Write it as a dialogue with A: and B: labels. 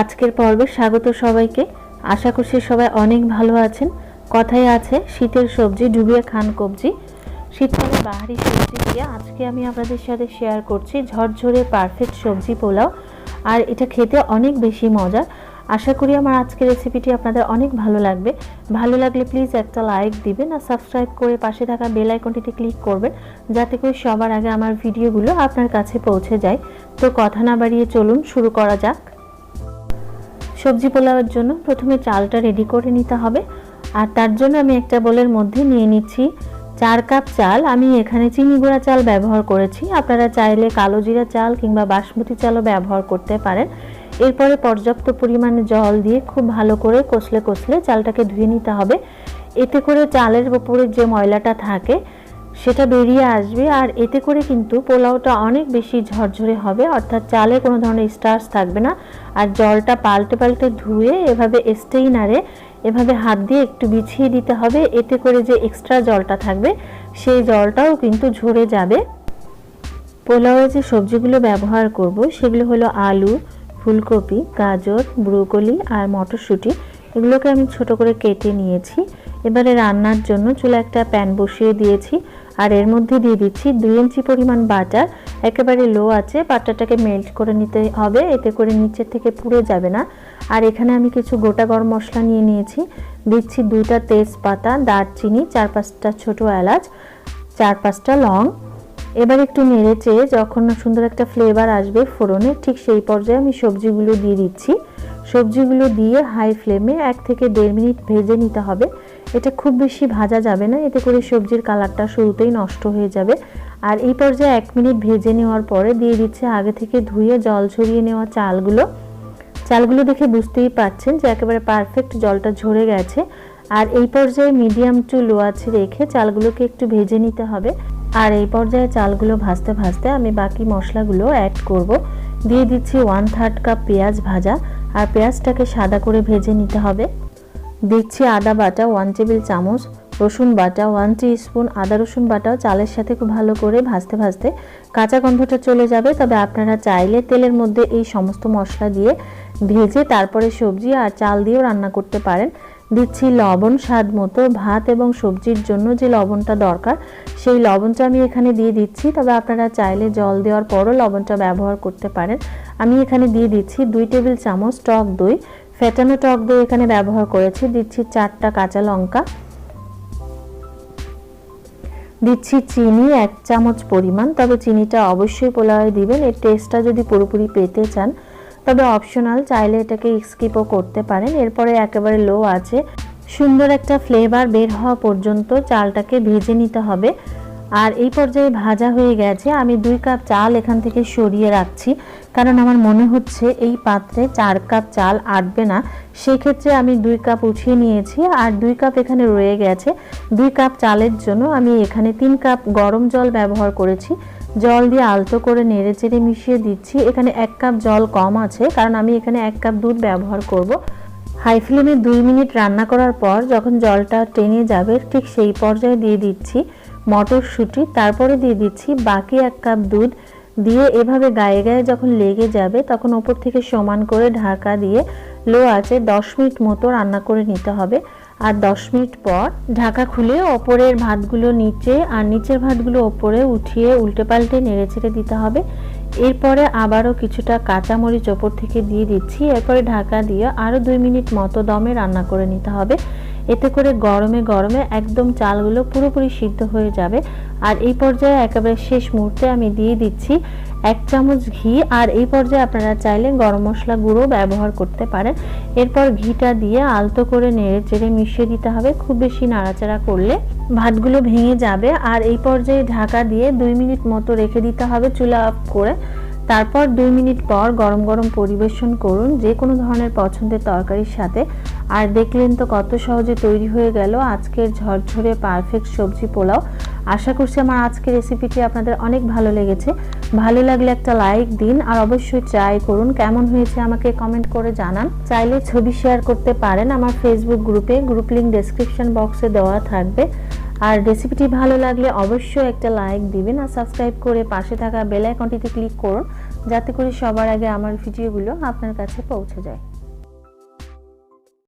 A: আজকের পর্বে স্বাগত সবাইকে। আশা করছি সবাই অনেক ভালো আছেন। কথায় আছে, শীতের সবজি, ডুবিয়ে খান কবজি। শীতকালে বাহারি সবজি দিয়ে আজকে আমি আপনাদের সাথে শেয়ার করছি ঝরঝরে পারফেক্ট সবজি পোলাও। আর এটা খেতে অনেক বেশি মজা। আশা করি আমার আজকের রেসিপিটি আপনাদের অনেক ভালো লাগবে। ভালো লাগলে প্লিজ একটা লাইক দিবেন আর সাবস্ক্রাইব করে পাশে থাকা বেল আইকনটিতে ক্লিক করবেন, যাতে করে সবার আগে আমার ভিডিওগুলো আপনার কাছে পৌঁছে যায়। তো কথা না বাড়িয়ে চলুন, শুরু করা যাক। সবজি পোলাওয়ের জন্য প্রথমে চালটা রেডি করে নিতে হবে। আর তার জন্য আমি একটা বোলের মধ্যে নিয়ে নিচ্ছি চার কাপ চাল। আমি এখানে চিনি গুঁড়া চাল ব্যবহার করেছি। আপনারা চাইলে কালো জিরা চাল কিংবা বাসমতি চালও ব্যবহার করতে পারেন। এরপরে পর্যাপ্ত পরিমাণে জল দিয়ে খুব ভালো করে কষলে কষলে চালটাকে ধুয়ে নিতে হবে। এতে করে চালের ওপরে যে ময়লাটা থাকে সেটা বেরিয়ে আসবে আর এতে করে কিন্তু পোলাওটা অনেক বেশি ঝরঝরে হবে। অর্থাৎ চালে কোনো ধরনের স্টার্চ থাকবে না। আর জলটা পাল্টে পাল্টে ধুয়ে এভাবে স্টেইনারে এভাবে হাত দিয়ে একটু বিছিয়ে দিতে হবে। এতে করে যে এক্সট্রা জলটা থাকবে, সেই জলটাও কিন্তু ঝরে যাবে। পোলাওয়ে যে সবজিগুলো ব্যবহার করব, সেগুলো হলো আলু, ফুলকপি, গাজর, ব্রুকলি আর মটরশুঁটি। এগুলোকে আমি ছোট করে কেটে নিয়েছি। এবারে রান্নার জন্য চুলা একটা প্যান বসিয়ে দিয়েছি। আর এর মধ্যে দিয়ে দিচ্ছি দুই ইঞ্চি পরিমাণ বাটার। একেবারে লো আছে, বাটারটাকে মেল্ট করে নিতে হবে, এতে করে নিচের থেকে পুড়ে যাবে না। আর এখানে আমি কিছু গোটা গরম মশলা নিয়ে নিয়েছি। দিচ্ছি দুইটা তেজপাতা, দারচিনি, চার পাঁচটা ছোটো এলাচ, চার পাঁচটা লং। এবার একটু নেড়ে চেয়ে যখন সুন্দর একটা ফ্লেভার আসবে ফোড়নে, ঠিক সেই পর্যায়ে আমি সবজিগুলো দিয়ে দিচ্ছি। সবজিগুলো দিয়ে হাই ফ্লেমে এক থেকে দেড় মিনিট ভেজে নিতে হবে। এটা খুব বেশি ভাজা যাবে না, এতে করে সবজির কালারটা শুরুতেই নষ্ট হয়ে যাবে। আর এই পর্যায়ে এক মিনিট ভেজে নেওয়ার পরে দিয়ে দিচ্ছে আগে থেকে ধুয়ে জল ছড়িয়ে নেওয়া চালগুলো। চালগুলো দেখে বুঝতেই পারছেন যে একেবারে পারফেক্ট জলটা ঝরে গেছে। আর এই পর্যায়ে মিডিয়াম টু লো আছে রেখে চালগুলোকে একটু ভেজে নিতে হবে। আর এই পর্যায়ে চালগুলো ভাজতে ভাজতে আমি বাকি মশলাগুলো অ্যাড করব। দিয়ে দিচ্ছি ওয়ান থার্ড কাপ পেঁয়াজ ভাজা। আর পেঁয়াজটাকে সাদা করে ভেজে নিতে হবে। দিচ্ছি আদা বাটা ওয়ান টেবিল চামচ, রসুন বাটা ওয়ান স্পুন আদা রসুন বাটাও চালের সাথে খুব ভালো করে ভাজতে ভাজতে কাঁচা গন্ধটা চলে যাবে। তবে আপনারা চাইলে তেলের মধ্যে এই সমস্ত মশলা দিয়ে ভেজে তারপরে সবজি আর চাল দিয়েও রান্না করতে পারেন। দিচ্ছি লবণ স্বাদ মতো ভাত এবং সবজির জন্য যে লবণটা দরকার, সেই লবণটা আমি এখানে দিয়ে দিচ্ছি। তবে আপনারা চাইলে জল দেওয়ার পরও লবণটা ব্যবহার করতে পারেন। আমি এখানে দিয়ে দিচ্ছি দুই টেবিল চামচ টক দই। ফেটানো টক দই এখানে ব্যবহার করেছি। দিচ্ছি চারটা কাঁচা লঙ্কা। দিচ্ছি চিনি, এক চামচ পরিমাণ। তবে চিনিটা অবশ্যই পোলাওয়ে দিবেন। এর টেস্টটা যদি পুরোপুরি পেতে চান, তবে অপশনাল চাইলে এটাকে স্কিপও করতে পারেন। এরপরে একেবারে লো আছে। সুন্দর একটা ফ্লেভার বের হওয়া পর্যন্ত চালটাকে ভেজে নিতে হবে। আর এই পর্যায়ে ভাজা হয়ে গেছে। আমি দুই কাপ চাল এখান থেকে সরিয়ে রাখছি। কারণ আমার মনে হচ্ছে এই পাত্রে চার কাপ চাল আটবে না। সেক্ষেত্রে আমি দুই কাপ উঠিয়ে নিয়েছি আর দুই কাপ এখানে রয়ে গেছে। দুই কাপ চালের জন্য আমি এখানে তিন কাপ গরম জল ব্যবহার করেছি। জল দিয়ে আলতো করে নেড়ে চেড়ে মিশিয়ে দিচ্ছি। এখানে এক কাপ জল কম আছে, কারণ আমি এখানে এক কাপ দুধ ব্যবহার করব। হাই ফ্লেমে দুই মিনিট রান্না করার পর যখন জলটা টেনে যাবে, ঠিক সেই পর্যায়ে দিয়ে দিচ্ছি। মটরশুঁটি, তারপরে দিয়ে দিচ্ছি বাকি এক কাপ দুধ। দিয়ে এভাবে গায়ে গায়ে যখন লেগে যাবে, তখন ওপর থেকে সমান করে ঢাকা দিয়ে লো আছে দশ মিনিট মতো রান্না করে নিতে হবে। আর দশ মিনিট পর ঢাকা খুলে ওপরের ভাতগুলো নিচে আর নিচের ভাতগুলো ওপরে উঠিয়ে উল্টে পাল্টে নেড়ে ছেড়ে দিতে হবে। এরপরে আবারও কিছুটা কাঁচামরিচ ওপর থেকে দিয়ে দিচ্ছি। এরপরে ঢাকা দিয়ে আরও দুই মিনিট মতো দমে রান্না করে নিতে হবে। এতে করে গরমে গরমে একদম চালগুলো পুরোপুরি সিদ্ধ হয়ে যাবে। আর এই পর্যায়ে একেবারে শেষ মুহূর্তে আমি দিয়ে দিচ্ছি এক চামচ ঘি। আর এই পর্যায়ে আপনারা চাইলে গরম মশলা গুঁড়ো ব্যবহার করতে পারেন। এরপর ঘিটা দিয়ে আলতো করে নেড়ে চেড়ে মিশিয়ে দিতে হবে। খুব বেশি নাড়াচাড়া করলে ভাতগুলো ভেঙে যাবে। আর এই পর্যায়ে ঢাকা দিয়ে দুই মিনিট মতো রেখে দিতে হবে চুলা অফ করে। তারপর দুই মিনিট পর গরম গরম পরিবেশন করুন যে কোনো ধরনের পছন্দের তরকারির সাথে। আর দেখলেন তো কত সহজে তৈরি হয়ে গেল আজকের ঝরঝরে পারফেক্ট সবজি পোলাও। আশা করছি আমার আজকের রেসিপিটি আপনাদের অনেক ভালো লেগেছে। ভালো লাগলে একটা লাইক দিন আর অবশ্যই ট্রাই করুন। কেমন হয়েছে আমাকে কমেন্ট করে জানান। চাইলে ছবি শেয়ার করতে পারেন আমার ফেসবুক গ্রুপে গ্রুপ লিঙ্ক ডেসক্রিপশন বক্সে দেওয়া থাকবে। আর রেসিপিটি ভালো লাগলে অবশ্যই একটা লাইক দিবেন আর সাবস্ক্রাইব করে পাশে থাকা বেল আইকনটিতে ক্লিক করুন। যাতে করে সবার আগে আমার ভিডিওগুলো আপনার কাছে পৌঁছে যায়।